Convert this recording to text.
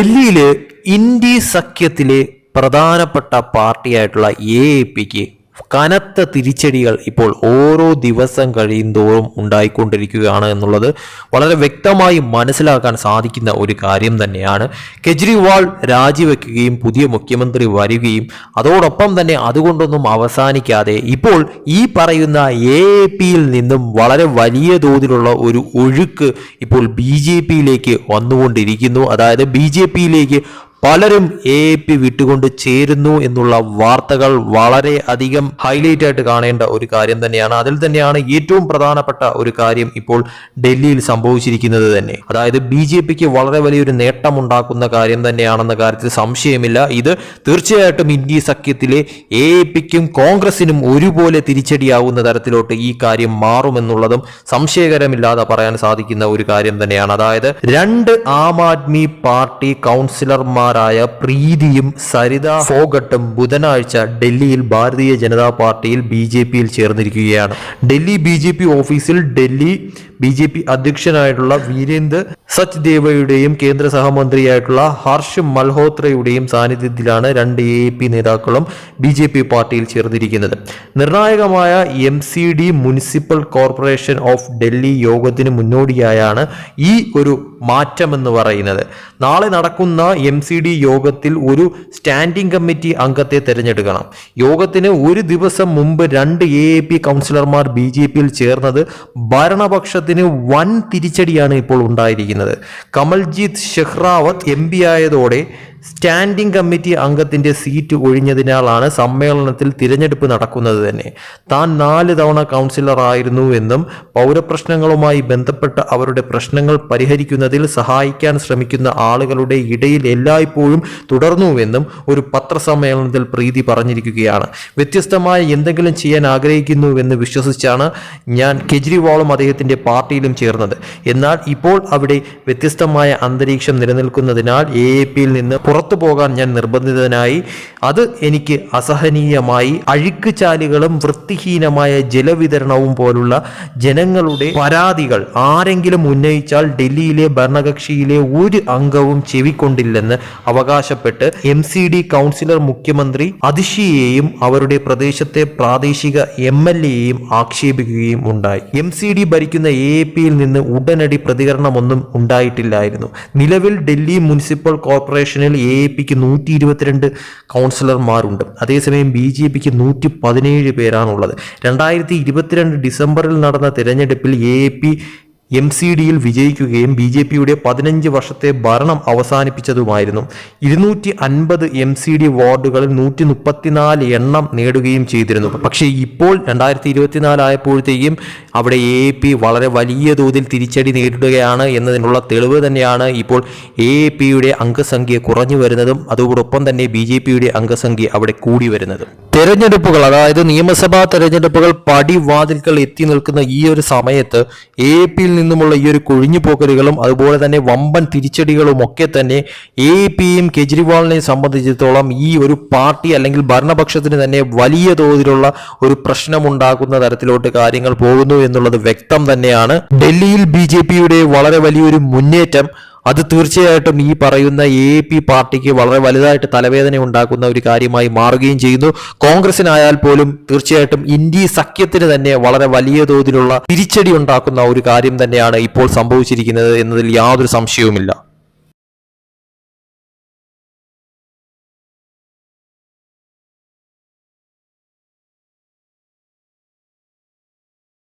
ഡൽഹിയിൽ ഇന്ത്യ സഖ്യത്തിലെ പ്രധാനപ്പെട്ട പാർട്ടിയായിട്ടുള്ള A A പിക്ക് കനത്ത തിരിച്ചടികൾ ഇപ്പോൾ ഓരോ ദിവസം കഴിയുന്തോറും ഉണ്ടായിക്കൊണ്ടിരിക്കുകയാണ് എന്നുള്ളത് വളരെ വ്യക്തമായി മനസ്സിലാക്കാൻ സാധിക്കുന്ന ഒരു കാര്യം തന്നെയാണ്. കെജ്രിവാൾ രാജിവെക്കുകയും പുതിയ മുഖ്യമന്ത്രി വരികയും അതോടൊപ്പം തന്നെ അതുകൊണ്ടൊന്നും അവസാനിക്കാതെ ഇപ്പോൾ ഈ പറയുന്ന എ പിയിൽ നിന്നും വളരെ വലിയ തോതിലുള്ള ഒരു ഒഴുക്ക് ഇപ്പോൾ ബി ജെ പിയിലേക്ക് വന്നുകൊണ്ടിരിക്കുന്നു. അതായത് ബി ജെ പിയിലേക്ക് പലരും എ പി വിട്ടുകൊണ്ട് ചേരുന്നു എന്നുള്ള വാർത്തകൾ വളരെ അധികം ഹൈലൈറ്റ് ആയിട്ട് കാണേണ്ട ഒരു കാര്യം തന്നെയാണ്. അതിൽ തന്നെയാണ് ഏറ്റവും പ്രധാനപ്പെട്ട ഒരു കാര്യം ഇപ്പോൾ ഡൽഹിയിൽ സംഭവിച്ചിരിക്കുന്നത് തന്നെ. അതായത് ബി ജെ പിക്ക് വളരെ വലിയൊരു നേട്ടമുണ്ടാക്കുന്ന കാര്യം തന്നെയാണെന്ന കാര്യത്തിൽ സംശയമില്ല. ഇത് തീർച്ചയായിട്ടും ഇന്ത്യ സഖ്യത്തിലെ എ പിക്കും കോൺഗ്രസിനും ഒരുപോലെ തിരിച്ചടിയാവുന്ന തരത്തിലോട്ട് ഈ കാര്യം മാറുമെന്നുള്ളതും സംശയകരമില്ലാതെ പറയാൻ സാധിക്കുന്ന ഒരു കാര്യം തന്നെയാണ്. അതായത് രണ്ട് ആം ആദ്മി പാർട്ടി കൗൺസിലർമാരായ പ്രീതിയും സരിത ഫോഗട്ടും ബുധനാഴ്ച ഡൽഹിയിൽ ഭാരതീയ ജനതാ പാർട്ടിയിൽ ബി ജെ പിയിൽ ചേർന്നിരിക്കുകയാണ്. ഡൽഹി ബി ജെ പി ഓഫീസിൽ ഡൽഹി ബി ജെ പി അധ്യക്ഷനായിട്ടുള്ള വീരേന്ദർ സച്ദേവയുടെയും കേന്ദ്ര സഹമന്ത്രിയായിട്ടുള്ള ഹർഷ് മൽഹോത്രയുടെയും സാന്നിധ്യത്തിലാണ് രണ്ട് എ പി നേതാക്കളും ബി ജെ പി പാർട്ടിയിൽ ചേർന്നിരിക്കുന്നത്. നിർണായകമായ M C D municipal corporation of Delhi യോഗത്തിന് മുന്നോടിയായാണ് ഈ ഒരു മാറ്റമെന്ന് പറയുന്നത്. നാളെ നടക്കുന്ന എം സി ഡി യോഗത്തിൽ ഒരു സ്റ്റാൻഡിംഗ് കമ്മിറ്റി അംഗത്തെ തിരഞ്ഞെടുക്കണം. യോഗത്തിന് ഒരു ദിവസം മുമ്പ് രണ്ട് എ പി കൗൺസിലർമാർ ബി ജെ പിയിൽ ചേർന്നത് ഭരണപക്ഷത്തിന് വൻ തിരിച്ചടിയാണ് ഇപ്പോൾ ഉണ്ടായിരിക്കുന്നത്. കമൽജീത് ഷെഹ്റാവത്ത് എം പി ആയതോടെ സ്റ്റാൻഡിംഗ് കമ്മിറ്റി അംഗത്തിന്റെ സീറ്റ് ഒഴിഞ്ഞതിനാലാണ് സമ്മേളനത്തിൽ തിരഞ്ഞെടുപ്പ് നടക്കുന്നത് തന്നെ. താൻ നാല് തവണ കൗൺസിലർ ആയിരുന്നു എന്നും പൗരപ്രശ്നങ്ങളുമായി ബന്ധപ്പെട്ട് അവരുടെ പ്രശ്നങ്ങൾ പരിഹരിക്കുന്നതിൽ സഹായിക്കാൻ ശ്രമിക്കുന്ന ആളുകളുടെ ഇടയിൽ എല്ലായ്പ്പോഴും തുടർന്നുവെന്നും ഒരു പത്രസമ്മേളനത്തിൽ പ്രീതി പറഞ്ഞിരിക്കുകയാണ്. വ്യത്യസ്തമായ എന്തെങ്കിലും ചെയ്യാൻ ആഗ്രഹിക്കുന്നുവെന്ന് വിശ്വസിച്ചാണ് ഞാൻ കെജ്രിവാളും അദ്ദേഹത്തിന്റെ പാർട്ടിയിലും ചേർന്നത്. എന്നാൽ ഇപ്പോൾ അവിടെ വ്യത്യസ്തമായ അന്തരീക്ഷം നിലനിൽക്കുന്നതിനാൽ എ എ പിയിൽ നിന്ന് പുറത്തു പോകാൻ ഞാൻ നിർബന്ധിതനായി. അത് എനിക്ക് അസഹനീയമായി അഴുക്കുചാലുകളും വൃത്തിഹീനമായ ജലവിതരണവും പോലുള്ള ജനങ്ങളുടെ പരാതികൾ ആരെങ്കിലും ഉന്നയിച്ചാൽ ഡൽഹിയിലെ ഭരണകക്ഷിയിലെ ഒരു അംഗവും ചെവിക്കൊണ്ടില്ലെന്ന് അവകാശപ്പെട്ട് എം സി ഡി കൗൺസിലർ മുഖ്യമന്ത്രി അതിഷിയെയും അവരുടെ പ്രദേശത്തെ പ്രാദേശിക എം എൽ എയെയും ആക്ഷേപിക്കുകയും ഉണ്ടായി. എം സി ഡി ഭരിക്കുന്ന എ പിയിൽ നിന്ന് ഉടനടി പ്രതികരണമൊന്നും ഉണ്ടായിട്ടില്ലായിരുന്നു. നിലവിൽ ഡൽഹി മുനിസിപ്പൽ കോർപ്പറേഷനിൽ എ പിക്ക് നൂറ്റി ഇരുപത്തിരണ്ട് കൗൺസിലർമാരുണ്ട് അതേസമയം ബി ജെ പിക്ക് നൂറ്റി പതിനേഴ് പേരാണുള്ളത്. രണ്ടായിരത്തി ഇരുപത്തിരണ്ട് ഡിസംബറിൽ നടന്ന തിരഞ്ഞെടുപ്പിൽ എ പി എം സി ഡിയിൽ വിജയിക്കുകയും ബി ജെ പിയുടെ പതിനഞ്ച് വർഷത്തെ ഭരണം അവസാനിപ്പിച്ചതുമായിരുന്നു. ഇരുന്നൂറ്റി അൻപത് എം സി ഡി വാർഡുകളിൽ നൂറ്റി മുപ്പത്തിനാല് എണ്ണം നേടുകയും ചെയ്തിരുന്നു. പക്ഷേ ഇപ്പോൾ രണ്ടായിരത്തി ഇരുപത്തിനാല് ആയപ്പോഴത്തേക്കും അവിടെ എ പി വളരെ വലിയ തോതിൽ തിരിച്ചടി നേരിടുകയാണ് എന്നതിനുള്ള തെളിവ് തന്നെയാണ് ഇപ്പോൾ എ പിയുടെ അംഗസംഖ്യ കുറഞ്ഞു വരുന്നതും അതോടൊപ്പം തന്നെ ബി ജെ പിയുടെ അംഗസംഖ്യ അവിടെ കൂടി വരുന്നതും. തെരഞ്ഞെടുപ്പുകൾ അതായത് നിയമസഭാ തെരഞ്ഞെടുപ്പുകൾ പടിവാതിൽക്കൾ എത്തി നിൽക്കുന്ന ഈ ഒരു സമയത്ത് എ പിയിൽ നിന്നുമുള്ള ഈ ഒരു കൊഴിഞ്ഞുപോക്കലുകളും അതുപോലെ തന്നെ വമ്പൻ തിരിച്ചടികളും ഒക്കെ തന്നെ എ പിയും കെജ്രിവാളിനെയും സംബന്ധിച്ചിടത്തോളം ഈ ഒരു പാർട്ടി അല്ലെങ്കിൽ ഭരണപക്ഷത്തിന് തന്നെ വലിയ തോതിലുള്ള ഒരു പ്രശ്നമുണ്ടാക്കുന്ന തരത്തിലോട്ട് കാര്യങ്ങൾ പോകുന്നു എന്നുള്ളത് വ്യക്തം തന്നെയാണ്. ഡൽഹിയിൽ ബി വളരെ വലിയൊരു മുന്നേറ്റം അത് തീർച്ചയായിട്ടും ഈ പറയുന്ന എ പി പാർട്ടിക്ക് വളരെ വലുതായിട്ട് തലവേദന ഉണ്ടാക്കുന്ന ഒരു കാര്യമായി മാറുകയും ചെയ്യുന്നു. കോൺഗ്രസിനായാൽ പോലും തീർച്ചയായിട്ടും ഇന്ത്യ സഖ്യത്തിന് തന്നെ വളരെ വലിയ തോതിലുള്ള തിരിച്ചടി ഉണ്ടാക്കുന്ന ഒരു കാര്യം തന്നെയാണ് ഇപ്പോൾ സംഭവിച്ചിരിക്കുന്നത് എന്നതിൽ യാതൊരു സംശയവുമില്ല.